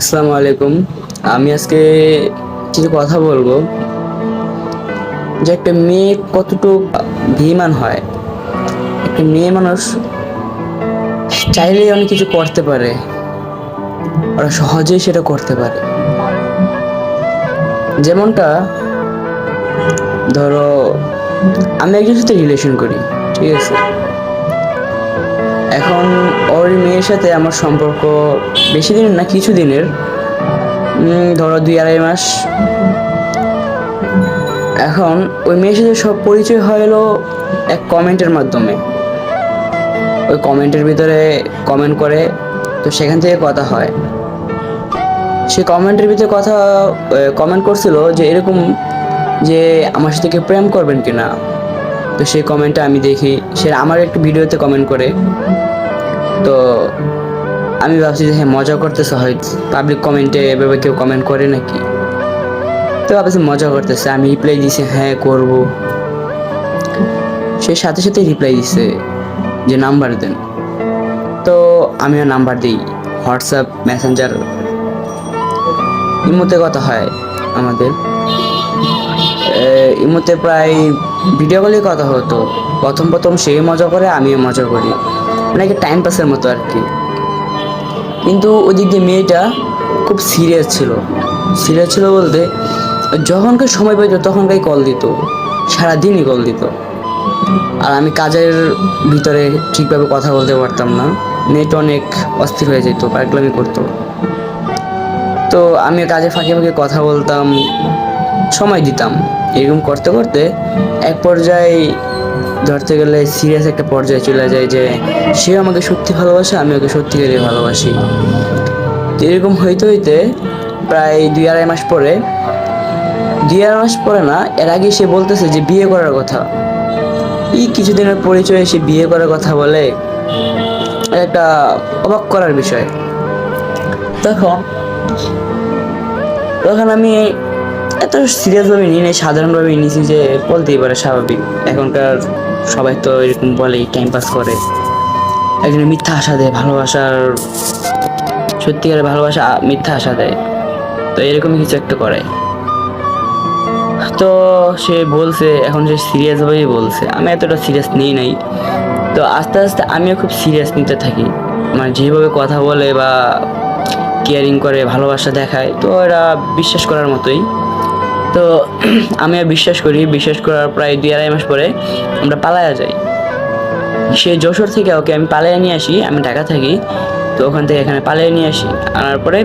আসসালামু আলাইকুম। আমি আজকে কিছু কথা বলব। যে একটা মেয়ে কতটুকু ধীমান হয়, একটা মেয়ে মানুষ চাইলেই অনেক কিছু করতে পারে, ওরা সহজেই সেটা করতে পারে। যেমনটা, ধরো, আমি একজন সাথে রিলেশন করি, ঠিক আছে? এখন ওর মেয়ের সাথে আমার সম্পর্ক বেশি দিনের না কিছু দিনের? ধরো দুই আড়াই মাস। এখন ওই মেয়ের সাথে সব পরিচয় হলো এক কমেন্টের মাধ্যমে। ওই কমেন্টের ভিতরে কমেন্ট করে, তো সেখান থেকে কথা হয়। সে কমেন্টের ভিতরে কথা কমেন্ট করছিল যে এরকম যে আমার সাথে প্রেম করবেন কিনা? তো সেই কমেন্টটা আমি দেখি। সে আমার একটু ভিডিওতে কমেন্ট করে। তো আমি ভাবছি যে হ্যাঁ মজা করতেছে হয়তো। পাবলিক কমেন্টে এভাবে কেউ কমেন্ট করে নাকি? তো ভাবছি মজা করতেছে। আমি রিপ্লাই দিছি হ্যাঁ করব। সে সাথে সাথে রিপ্লাই দিছে যে নাম্বার দেন। তো আমিও নাম্বার দিই। হোয়াটসঅ্যাপ মেসেঞ্জার ইমোতে কথা হয় আমাদের। ইমোতে প্রায় ভিডিও কলেই কথা হতো। প্রথম প্রথম সে মজা করে, আমিও মজা করি। মানে টাইম পাসের মতো আর কি। কিন্তু ওদিক দিয়ে মেয়েটা খুব সিরিয়াস ছিল। সিরিয়াস ছিল বলতে যখনকার সময় পাইতো তখনকাই কল দিত। সারাদিনই কল দিত। আর আমি কাজের ভিতরে ঠিকভাবে কথা বলতে পারতাম না। নেট অনেক অস্থির হয়ে যেত, পাগলামি করতো। তো আমি কাজে ফাঁকে ফাঁকে কথা বলতাম। সময় দিতাম। এরকম করতে করতে এক পর্যায়ে ধরতে গেলে সিরিয়াস একটা পর্যায়ে চলে যায় যে, সে আমাকে সত্যি ভালোবাসে, আমি ওকে সত্যিকারই ভালোবাসি। এরকম হইতে হইতে প্রায় দুই আড়াই মাস পরে, দুই আড়াই মাস পরে না, এর আগে সে বলতেছে যে, বিয়ে করার কথা। এই কিছুদিনের পরিচয়ে সে বিয়ে করার কথা বলে, একটা অবাক করার বিষয়। তখন তখন আমি এত সিরিয়াসভাবে নিই নাই, সাধারণভাবে নিয়েছি যে বলতেই পারে স্বাভাবিক। এখনকার সবাই তো এরকম বলেই টাইম পাস করে। একজনের মিথ্যা আশা দেয়, ভালোবাসার সত্যিকারের ভালোবাসা মিথ্যা আশা দেয়। তো এরকমই কিছু একটা করে। তো সে বলছে, এখন সে সিরিয়াসভাবেই বলছে। আমি এতটা সিরিয়াস নিই নাই। তো আস্তে আস্তে আমিও খুব সিরিয়াস নিতে থাকি। মানে যেভাবে কথা বলে বা কেয়ারিং করে, ভালোবাসা দেখায়, তো এরা বিশ্বাস করার মতোই। তো আমিও বিশ্বাস করি, বিশ্বাস করার প্রায় দুই আড়াই মাস পরে আমরা পালায়া যাই। সে যশোর থেকে ওকে আমি পালিয়ে নিয়ে আসি, আমি ঢাকা থাকি, তো ওখান থেকে এখানে পালিয়ে নিয়ে আসি। আনার পরে